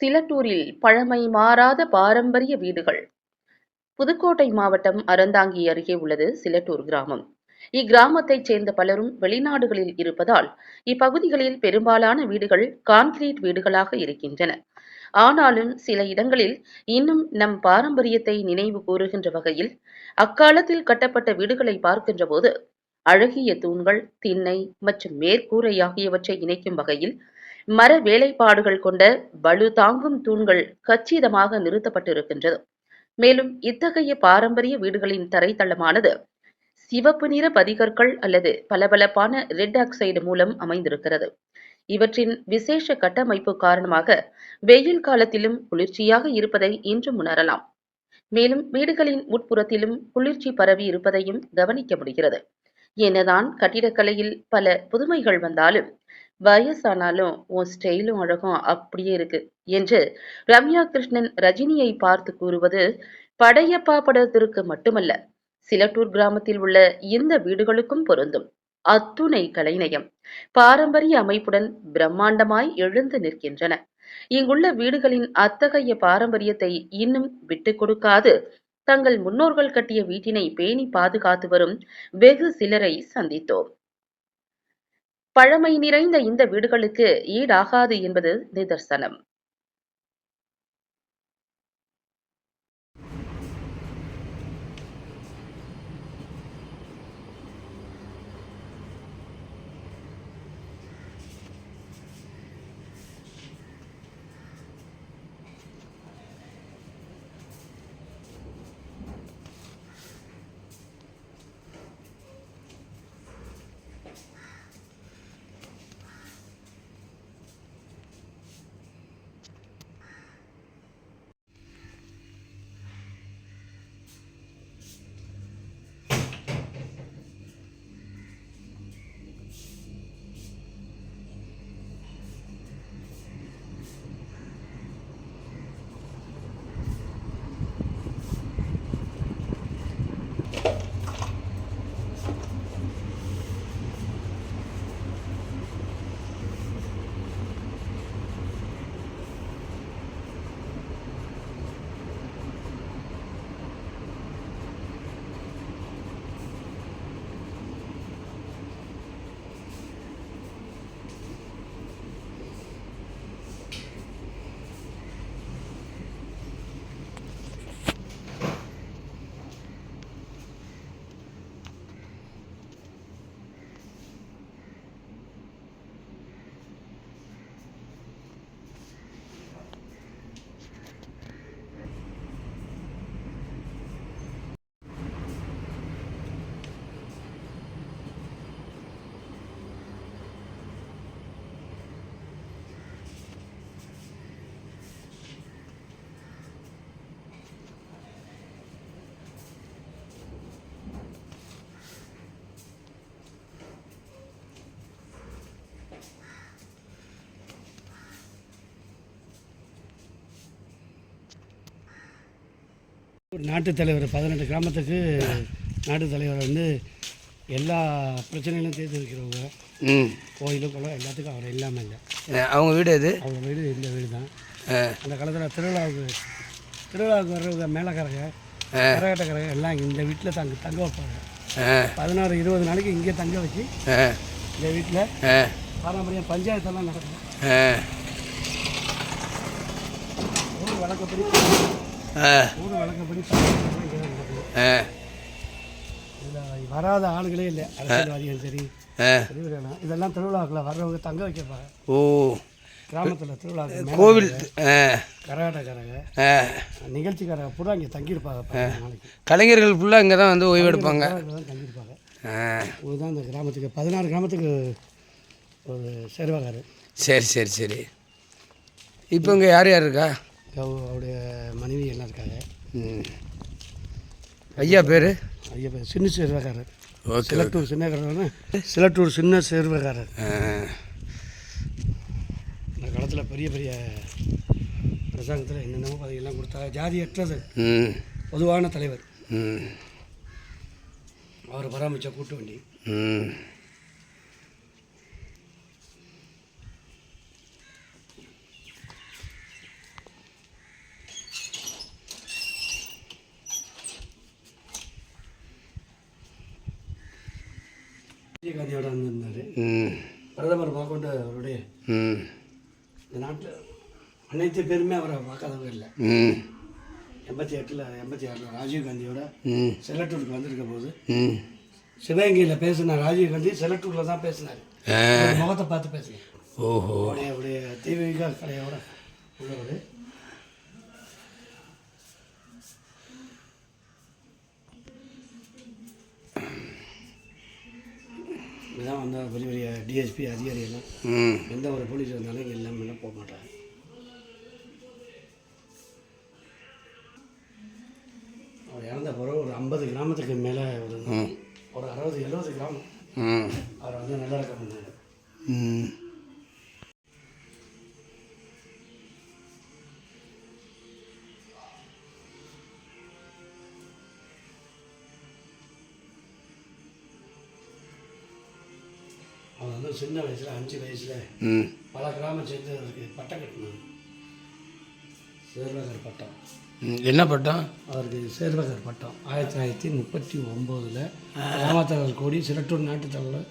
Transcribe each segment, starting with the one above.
சிலட்டூரில் பழமை மாறாத பாரம்பரிய வீடுகள். புதுக்கோட்டை மாவட்டம் அறந்தாங்கி அருகே உள்ளது சிலட்டூர் கிராமம். இக்கிராமத்தைச் சேர்ந்த பலரும் வெளிநாடுகளில் இருப்பதால் இப்பகுதிகளில் பெரும்பாலான வீடுகள் கான்கிரீட் வீடுகளாக இருக்கின்றன. ஆனாலும் சில இடங்களில் இன்னும் நம் பாரம்பரியத்தை நினைவு கூறுகின்ற வகையில் அக்காலத்தில் கட்டப்பட்ட வீடுகளை பார்க்கின்ற போது அழகிய தூண்கள் திண்ணை மற்றும் மேற்கூரை ஆகியவற்றை இணைக்கும் வகையில் மர வேலைப்பாடுகள் கொண்ட வலு தாங்கும் தூண்கள் கச்சிதமாக நிறுத்தப்பட்டிருக்கின்றது. மேலும் இத்தகைய பாரம்பரிய வீடுகளின் தரைத்தளமானது சிவப்பு நிற பதிகற்கள் அல்லது பளபளப்பான ரெட் ஆக்சைடு மூலம் அமைந்திருக்கிறது. இவற்றின் விசேஷ கட்டமைப்பு காரணமாக வெயில் காலத்திலும் குளிர்ச்சியாக இருப்பதை இன்றும் உணரலாம். மேலும் வீடுகளின் உட்புறத்திலும் குளிர்ச்சி பரவி இருப்பதையும் கவனிக்க முடிகிறது. என்னதான் கட்டிடக்கலையில் பல புதுமைகள் வந்தாலும் வயசானாலும் உன் ஸ்டைலும் அழகும் அப்படியே இருக்கு என்று ரம்யா கிருஷ்ணன் ரஜினியை பார்த்து கூறுவது படையப்பா படத்திற்கு மட்டுமல்ல சிலட்டூர் கிராமத்தில் உள்ள இந்த வீடுகளுக்கும் பொருந்தும். அத்துணை கலைநயம் பாரம்பரிய அமைப்புடன் பிரம்மாண்டமாய் எழுந்து நிற்கின்றன. இங்குள்ள வீடுகளின் அத்தகைய பாரம்பரியத்தை இன்னும் விட்டுக் கொடுக்காது. தங்கள் முன்னோர்கள் கட்டிய வீட்டினை பேணி பாதுகாத்து வரும் வெகு சிலரை சந்தித்தோம். பழமை நிறைந்த இந்த வீடுகளுக்கு ஈடாகாது என்பது நிதர்சனம். ஒரு நாட்டுத் தலைவர் பதினெட்டு கிராமத்துக்கு நாட்டுத் தலைவர் வந்து எல்லா பிரச்சனைகளும் தீர்த்து வைக்கிறவங்க கோயிலு குளம் எல்லாத்துக்கும் அவர் இல்லாமல் இல்லை. அவங்க வீடு எது? அவங்க வீடு இந்த வீடு தான் அந்த காலத்தில் திருவிழாவுக்கு திருவிழாவுக்கு வர்றவங்க மேலக்கரக கரகாட்டக்கரக எல்லாம் இந்த வீட்டில் தங்க தங்க வைப்பாங்க. பதினாறு இருபது நாளைக்கு இங்கே தங்க வச்சு இந்த வீட்டில் அஹ் பாரம்பரியம் பஞ்சாயத்தெல்லாம் நடக்கும். வழக்கப்படி வராத ஆளுகளே இல்லை அரசியல்வாதிகள் சரி இதெல்லாம் திருவிழாக்களை வர்றவங்க தங்க வைக்கிறப்பாங்க ஓ. கிராமத்தில் திருவிழாக்கு கோவில் கரகாட்டக்காரங்க நிகழ்ச்சிக்காரங்க பூரா இங்கே தங்கியிருப்பாங்க கலைஞர்கள் ஃபுல்லாக இங்கே தான் வந்து ஓய்வு எடுப்பாங்க. தங்கியிருப்பாங்க. இதுதான் இந்த கிராமத்துக்கு பதினாறு கிராமத்துக்கு ஒரு சேர்வாகாரு சரி சரி சரி. இப்போ இங்கே யார் யார் இருக்கா? அவருடைய மனைவி எல்லாம் இருக்காங்க? ஐயா பேர்? ஐயா பேர். சின்ன சேர்வகாரர். சிலட்டூர் சின்ன சிலட்டூர் சின்ன சேர்வகாரர். இந்த காலத்தில் பெரிய பெரிய அரசாங்கத்தில் என்னென்னமோ பதவியெல்லாம் கொடுத்தாங்க ஜாதியற்றது. பொதுவான தலைவர். அவர் பராமரித்த கூட்டு வண்டி ம் காந்தியோட வந்திருந்தார் ம் பிரதமர் பார்க்கொண்டு அவருடைய ம் இந்த நாட்டில் அனைத்து பேருமே அவரை பார்க்காதவங்க இல்லை எண்பத்தி எட்டில் எண்பத்தி ஆறில் ராஜீவ் காந்தியோட ம். செல்லட்டூருக்கு வந்திருக்க போது சிவகங்கையில் பேசின ராஜீவ் காந்தி செல்லட்டூரில் தான் பேசினார். முகத்தை பார்த்து பேசினார் ஓஹோ. அவருடைய அவருடைய தீவிக கலையோட உள்ளவர். இதுதான் வந்து பெரிய பெரிய டிஎஸ்பி அதிகாரிகள் ம். எந்த ஒரு போலீஸ் வந்தாலும் இங்கே இல்லாமல் போக மாட்டாங்க. அவர் இறந்த பிறகு ஒரு ஐம்பது கிராமத்துக்கு மேலே ஒரு ஒரு அறுபது எழுபது கிராமம். அவர் வந்து நல்லடக்கம் பண்ணார் ம். அவர் வந்து சின்ன வயசில் அஞ்சு வயசில் பல கிராமம் சேர்ந்து அவருக்கு பட்டம் கட்டினாங்க சேர்வகர் பட்டம். என்ன பட்டம்? அவருக்கு சேர்வகர் பட்டம். ஆயிரத்தி தொள்ளாயிரத்தி முப்பத்தி ஒம்போதில் ராமத்தகர் கோடி சிரட்டூர் நாட்டுத்தமிழில்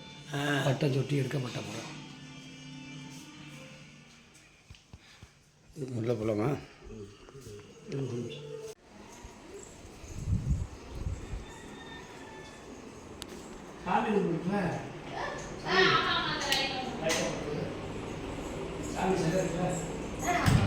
பட்டம் தொட்டி எடுக்கப்பட்ட படம். உள்ள போலாமா? சாமி சாமி இருக்குல்ல?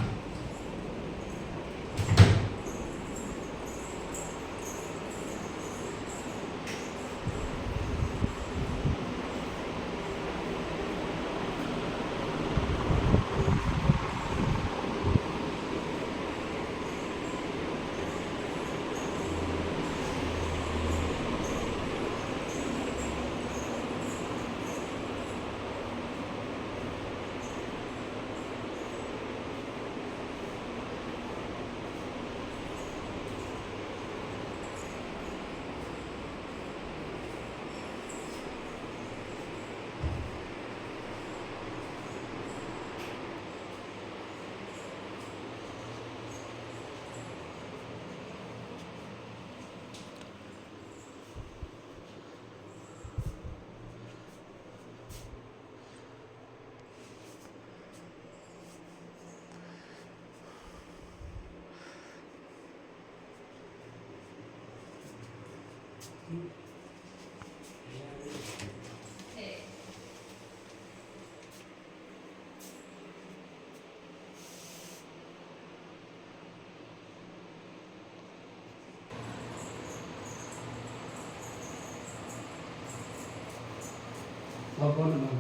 Lapan enam.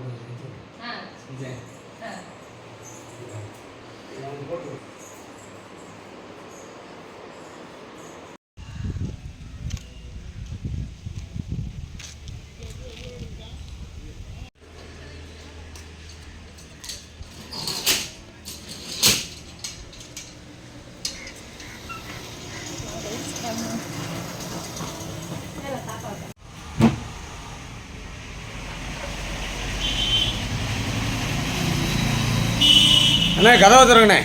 அண்ணே கதவை திறங்கண்ணே.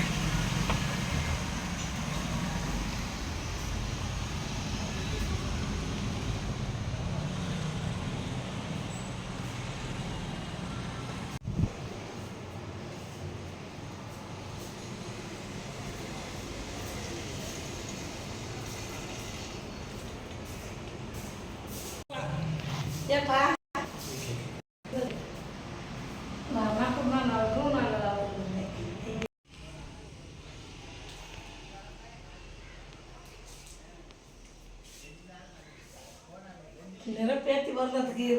ਔਰਤ ਕੀ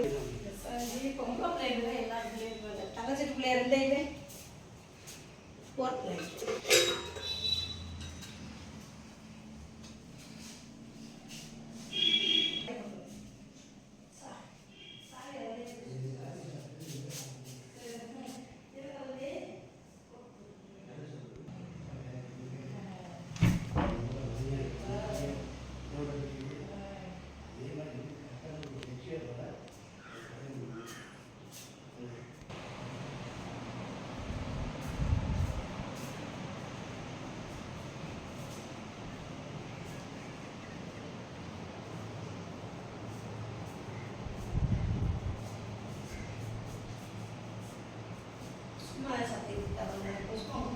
சும்மா சட்டை கொடுத்தாங்க புஷ்பம்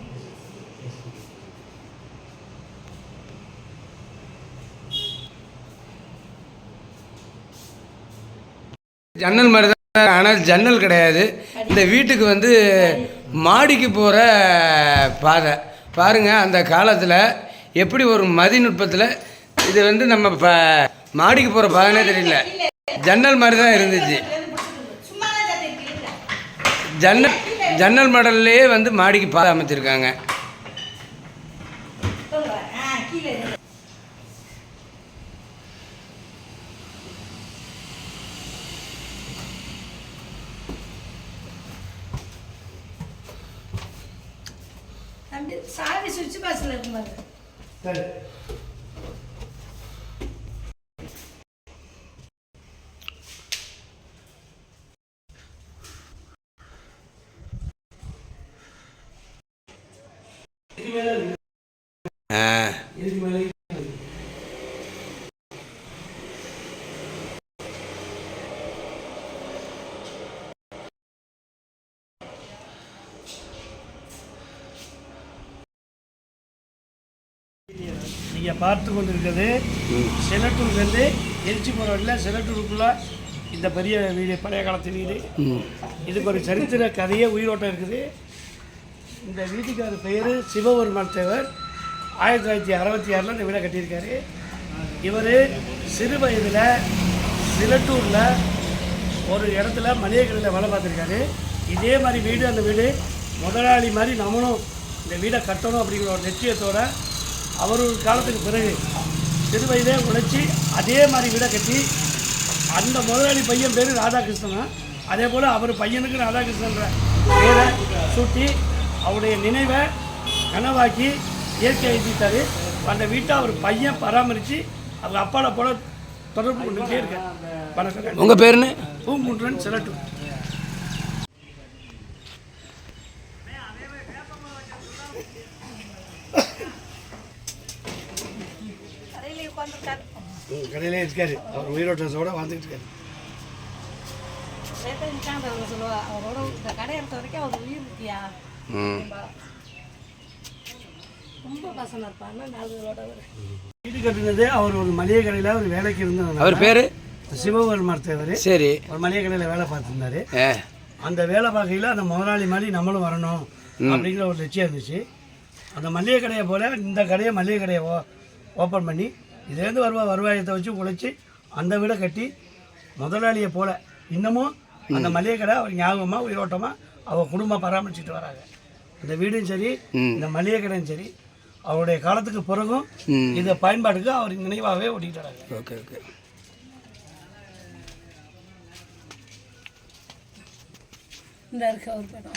ஜன்னல் மாதிரி தான் ஆனால் ஜன்னல் கிடையாது. இந்த வீட்டுக்கு வந்து மாடிக்கு போகிற பாதை. பாருங்கள் அந்த காலத்தில் எப்படி ஒரு மதிநுட்பத்தில் இது வந்து நம்ம இப்போ மாடிக்கு போகிற பாதைனே தெரியல. ஜன்னல் மாதிரி தான் இருந்துச்சு. ஜன்னல் ஜன்னல் மாடல்லையே வந்து மாடிக்கு பாதை அமைச்சிருக்காங்க இருக்கு. சாவி சுவிட்ச் பாக்ஸில் இருக்குமாங்க ஆ இதுக்கு மேலே நீங்கள் பார்த்து கொண்டிருக்கிறது. செலட்டூர்லேருந்து போகிற வழியில் செலட்டூருக்குள்ளே இந்த பெரிய வீடு பழைய காலத்து வீடு. இதுக்கு ஒரு சரித்திர கதையே உயிரோட்டம் இருக்குது. இந்த வீட்டுக்கார பெயர் சிவபெருமான் தேவர். ஆயிரத்தி தொள்ளாயிரத்தி அறுபத்தி ஆறில் இந்த வீடை கட்டியிருக்காரு. இவர் சிறு வயதில் சிலட்டூரில் ஒரு இடத்துல மளிகை கடையில் வேலை பார்த்துருக்காரு. இதே மாதிரி வீடு அந்த வீடு முதலாளி மாதிரி நம்மளும் இந்த வீடை கட்டணும் அப்படிங்கிற ஒரு நிச்சயத்தோடு அவர் ஒரு காலத்துக்கு பிறகு சிறு வயதே உழைச்சி அதே மாதிரி வீடை கட்டி அந்த முதலாளி பையன் பேர் ராதாகிருஷ்ணன். அதே போல் அவர் பையனுக்கு ராதாகிருஷ்ணன்ற பேரை சூட்டி அவருடைய நினைவை கனவாக்கி இயற்கை எழுதிட்டாரு அந்த வீட்டை அவர் பையன் பராமரித்து அவர் அப்பால போல தொடர்பு கொண்டுகிட்டே இருக்கார். வணக்கம். உங்கள் பேருன்னு பூங்குன்றன் சிலட்டு கடையிலே உட்காந்துருக்காரு கடையிலே இருக்காரு. அவர் உயிரோட்டத்தோட வாழ்ந்துக்கிட்டு இருக்காரு. வீடு கட்டினது அவர் ஒரு மளிகை கடையில் ஒரு வேலைக்கு இருந்ததுனால அவர் பேர்? சிவபெருமான் தேவர். சரி. ஒரு மளிகை கடையில் வேலை பார்த்துருந்தாரு. அந்த வேலை பார்க்கையில் அந்த முதலாளி மாதிரி நம்மளும் வரணும் அப்படிங்கிற ஒரு லட்சியம் இருந்துச்சு. அந்த மளிகை கடையை போல் இந்த கடையை மளிகை கடையை ஓ ஓப்பன் பண்ணி இதுலேருந்து வருவா வருவாயத்தை வச்சு உழைச்சி அந்த வீடை கட்டி முதலாளியை போல் இன்னமும் அந்த மளிகை கடை அவர் ஞாபகமாக உயிரோட்டமாக அவர் குடும்பம் பராமரிச்சுட்டு வராங்க. இந்த வீடும் சரி இந்த மளிகை கடையும் சரி அவருடைய காலத்துக்கு பிறகும் ம். இந்த பயன்பாட்டுக்கு அவர் நினைவாகவே ஓட்டிகிட்டு வராங்க ஓகே ஓகே. இந்த இருக்க ஒரு படம்.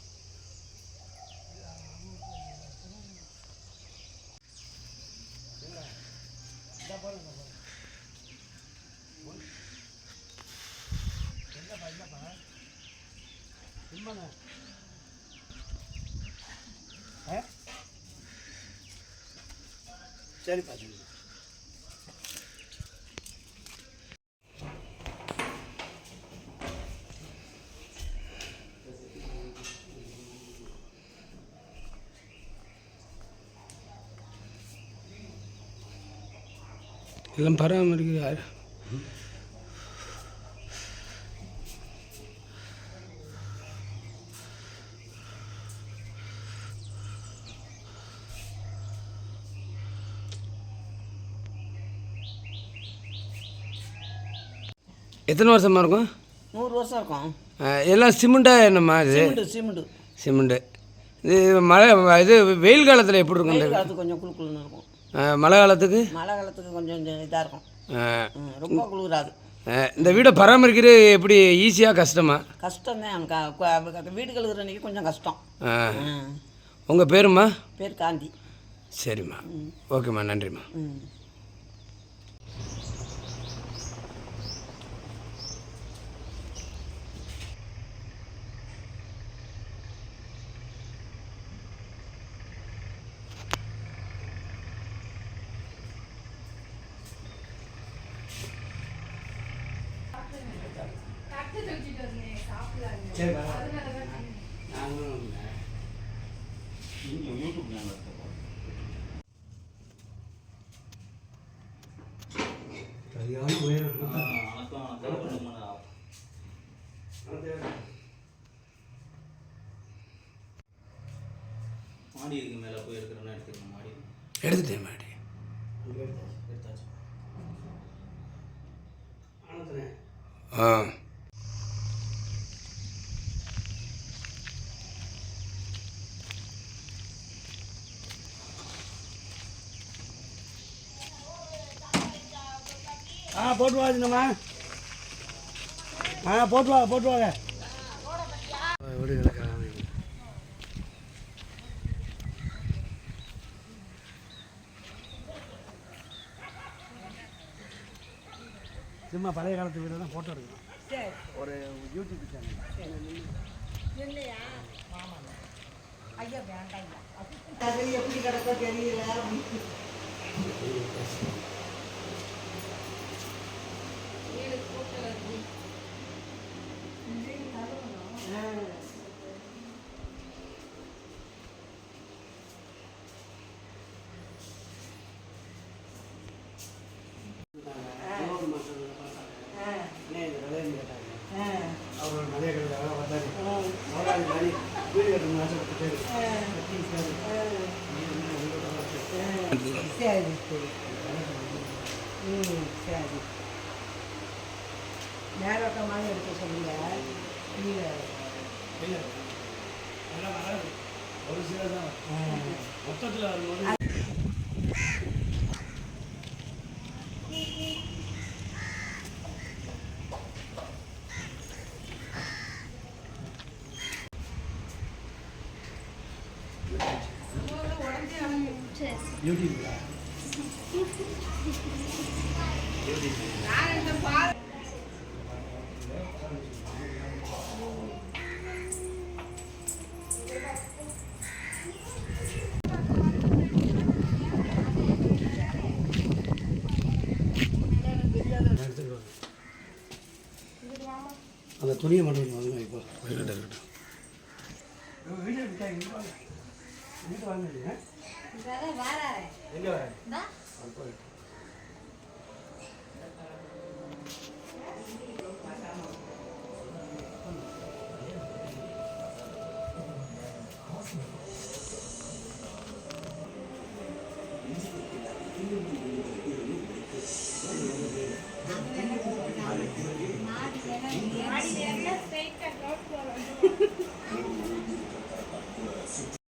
때려 빠지는 거야. 이건 바람을 이렇게 எத்தனை வருஷமாக இருக்கும்? நூறு வருஷம் இருக்கும். எல்லாம் சிமெண்ட்டாக என்னம்மா இது? சிமெண்ட்டு சிமெண்ட்டு இது மழை இது வெயில் காலத்தில் எப்படி இருக்கும் இந்த காலத்துக்கு கொஞ்சம் குளு குளுன்னு இருக்கும். மழை காலத்துக்கு? மழை காலத்துக்கு கொஞ்சம் இதாக இருக்கும். ரொம்ப குளிராது. இந்த வீடை பராமரிக்கிறது எப்படி? ஈஸியாக கஷ்டமா? கஷ்டம்தான் க- க- வீடு கழுகுற அன்றைக்கி கொஞ்சம் கஷ்டம். உங்கள் பேருமா பேர் காந்தி. சரிம்மா. ஓகேம்மா நன்றிம்மா ம் மாடி இருக்கு மேலே போய் எடுக்கிறோன்னா எடுத்துக்கணும் மாடி எடுத்துட்டேன் மாடி. ஆ. ஆ போட்டு வாங்க ஆ போட்டு வாங்க போட்டு வாங்க. சும்மா பழைய காலத்து வீடெல்லாம் ஃபோட்டோ எடுக்கணும். ஒரு யூடியூப் சேனல் அது எப்படி கிடக்கோ தெரியல. அண்ணே 여기입니다. அந்த துணியை மட்டும் வாங்க இப்போ. இங்க வாங்க.